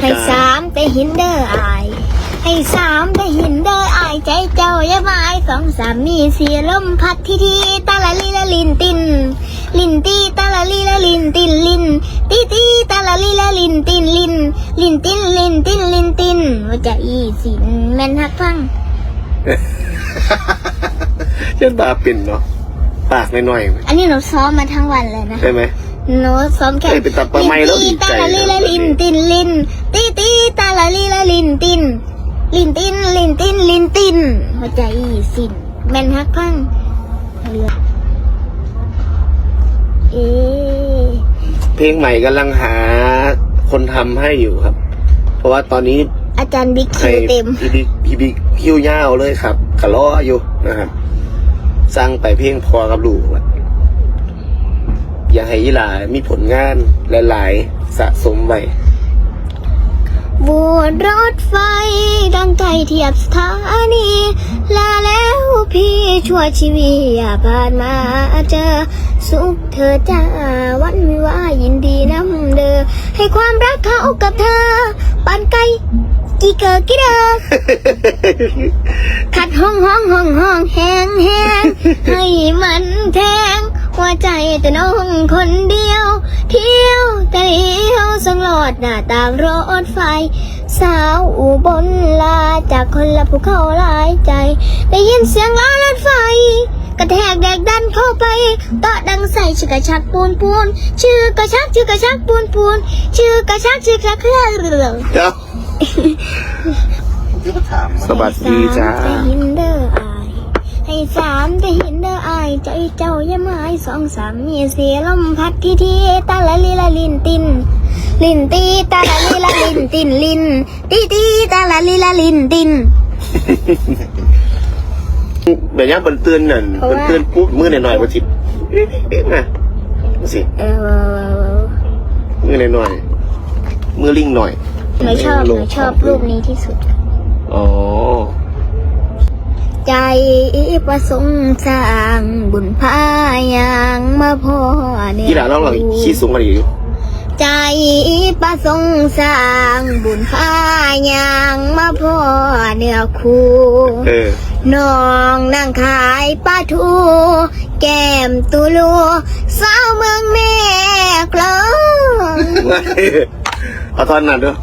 ให้สามแต่หินเด้ออาย ให้สามแต่หินเด้ออายใจเจ้าอย่ามาอายสองสามมีเสียลมพัดทีทีตาละลีละลินติน ลินตีตาละลีละลินตินลินตีตีตาละลีละลินตินลิน ลินตินลินตินลินตินว่าจะอีสินแม่นฮักฟังเช่นบาปิ่นเนาะปากน้อยๆอันนี้หนูซ้อมมาทั้งวันเลยนะใช่ไหม หนูซ้อมแค่เอ้ยเป็นตับปลาไหมแล้วดีใจ ตาละลีละลินตินลินตีตีตาละลีละลินติน ลินตินลินตินลินตินหัวใจสินแม่นฮักพังเรือเอะเพลงใหม่กำลังหาคนทำให้อยู่ครับ เพราะว่าตอนนี้อาจารย์บิ๊กคิให้วเต็ม พี่บิ๊กพี่บิ๊กคิวยาวเลยครับกะล้ออยู่นะครับ สร้างไปเพลงพอกับลูกอะ อยากให้ยีหลามีผลงานหลายๆสะสมไว้บนรถไฟ ดังใจเทียบสถานี ลาแล้วพี่ชั่วชีวิตอย่าผ่านมาเจอ สุขเธอจ้าวันวิวาห์ยินดีนำเดอให้ความรักเขากับเธอปันไกลกี่เกิดกี่เดอขัดห้องห้องห้องห้องแหงแหงให้มันแทง หัวใจแต่น้องคนเดียว เที่ยวแต่เดียวส่งหลอดหน้าต่างรถไฟ สาวอุบลลาจากคนละภูเขาหลายใจ ได้ยินเสียงล้อรถไฟ กระแทกแดกดันเข้าไปต่อดังใส่ชื่อกระชักปูนปูนชื่อกระชักชื่อกระชักปูนปูนชื่อกระชักชื่อกระเครื่องเรือเดี๋ยวสวัสดีจ้าให้สามแต่หินเดออาย ให้สามแต่หินเดออายใจเจ้าอย่ามาให้สองสามมีเสียลมพัดทีทีตาละลีละลินตินลินตีตาละลีละลินตินลินตีตีตาละลีละลินติน แบบนี้มันเตือนนั่นเพราะมันว่าเตือนปุ๊บมือหน่อยๆมันสิเอ๊ะเอ๊ะนะมาสิเออมือหน่อยๆมือลิงหน่อยหนูชอบหนูชอบรูปนี้ที่สุด อ๋อ ใจประสงค์สร้างบุญพายางมาพ่อเนี่ยที่หลานเราเราขี้สูงกันอยู่ใจประสงค์สร้างบุญพายางมาพ่อเนื้อคู่เออน้องนั่งขายปลาทู แก้มตุลูสาวเมืองแม่กลองเอาตอนนั้นด้วย